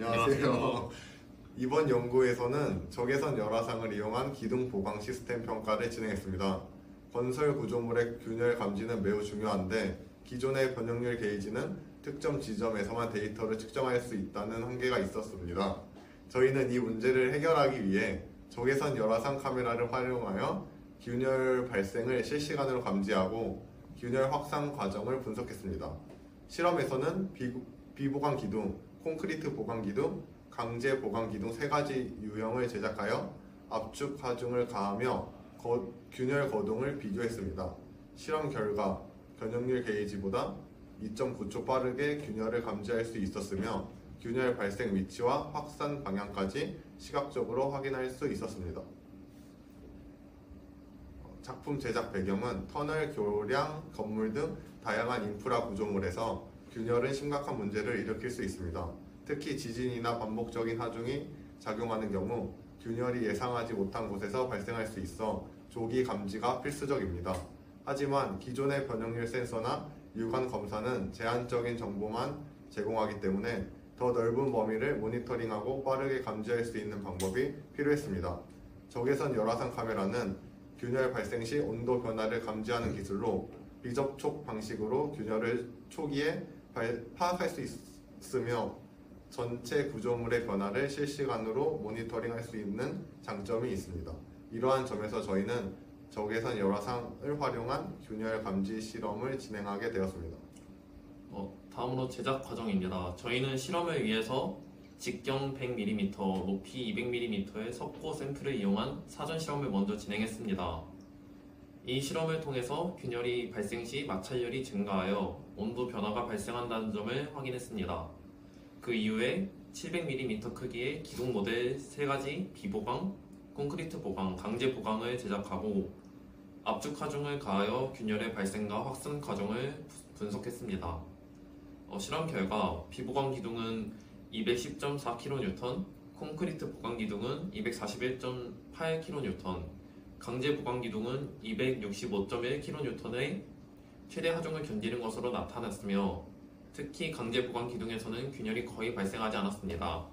안녕하세요. 이번 연구에서는 적외선 열화상을 이용한 기둥 보강 시스템 평가를 진행했습니다. 건설 구조물의 균열 감지는 매우 중요한데 기존의 변형률 게이지는 특정 지점에서만 데이터를 측정할 수 있다는 한계가 있었습니다. 저희는 이 문제를 해결하기 위해 적외선 열화상 카메라를 활용하여 균열 발생을 실시간으로 감지하고 균열 확산 과정을 분석했습니다. 실험에서는 비, 비보강 기둥, 콘크리트 보강 기둥, 강제 보강 기둥 세 가지 유형을 제작하여 압축 하중을 가하며 거- 균열 거동을 비교했습니다. 실험 결과 변형률 게이지보다 2.9초 빠르게 균열을 감지할 수 있었으며 균열 발생 위치와 확산 방향까지 시각적으로 확인할 수 있었습니다. 작품 제작 배경은 터널, 교량, 건물 등 다양한 인프라 구조물에서 균열은 심각한 문제를 일으킬 수 있습니다. 특히 지진이나 반복적인 하중이 작용하는 경우 균열이 예상하지 못한 곳에서 발생할 수 있어 조기 감지가 필수적입니다. 하지만 기존의 변형률 센서나 유관 검사는 제한적인 정보만 제공하기 때문에 더 넓은 범위를 모니터링하고 빠르게 감지할 수 있는 방법이 필요했습니다. 적외선 열화상 카메라는 균열 발생 시 온도 변화를 감지하는 기술로 비접촉 방식으로 균열을 초기에 발- 파악할 수 있으며 전체 구조물의 변화를 실시간으로 모니터링할 수 있는 장점이 있습니다. 이러한 점에서 저희는 적외선 열화상을 활용한 균열 감지 실험을 진행하게 되었습니다. 어, 다음으로 제작 과정입니다. 저희는 실험을 위해서 직경 100mm, 높이 200mm의 석고 샘플을 이용한 사전 실험을 먼저 진행했습니다. 이 실험을 통해서 균열이 발생 시 마찰열이 증가하여 온도 변화가 발생한다는 점을 확인했습니다. 그 이후에 700mm 크기의 기둥 모델 3가지 비보강, 콘크리트 보강, 강제 보강을 제작하고 압축 하중을 가하여 균열의 발생과 확산 과정을 분석했습니다. 어, 실험 결과 비보강 기둥은 210.4kN, 콘크리트 보강 기둥은 241.8kN, 강제 보강 기둥은 265.1kN의 최대 하중을 견디는 것으로 나타났으며 특히 강제 보강 기둥에서는 균열이 거의 발생하지 않았습니다.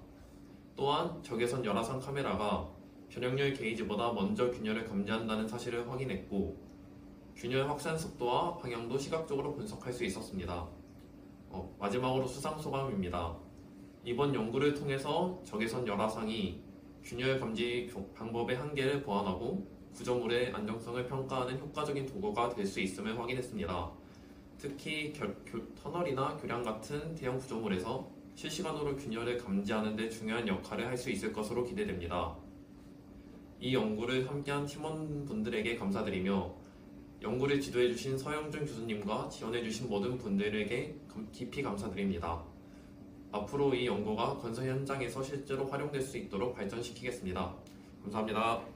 또한 적외선 열화상 카메라가 변형률 게이지보다 먼저 균열을 감지한다는 사실을 확인했고 균열 확산 속도와 방향도 시각적으로 분석할 수 있었습니다. 어, 마지막으로 수상 소감입니다. 이번 연구를 통해서 적외선 열화상이 균열 감지 교- 방법의 한계를 보완하고 구조물의 안정성을 평가하는 효과적인 도구가 될 수 있음을 확인했습니다. 특히 결- 교- 터널이나 교량 같은 대형 구조물에서 실시간으로 균열을 감지하는 데 중요한 역할을 할 수 있을 것으로 기대됩니다. 이 연구를 함께한 팀원분들에게 감사드리며 연구를 지도해주신 서영준 교수님과 지원해주신 모든 분들에게 감- 깊이 감사드립니다. 앞으로 이 연구가 건설 현장에서 실제로 활용될 수 있도록 발전시키겠습니다. 감사합니다.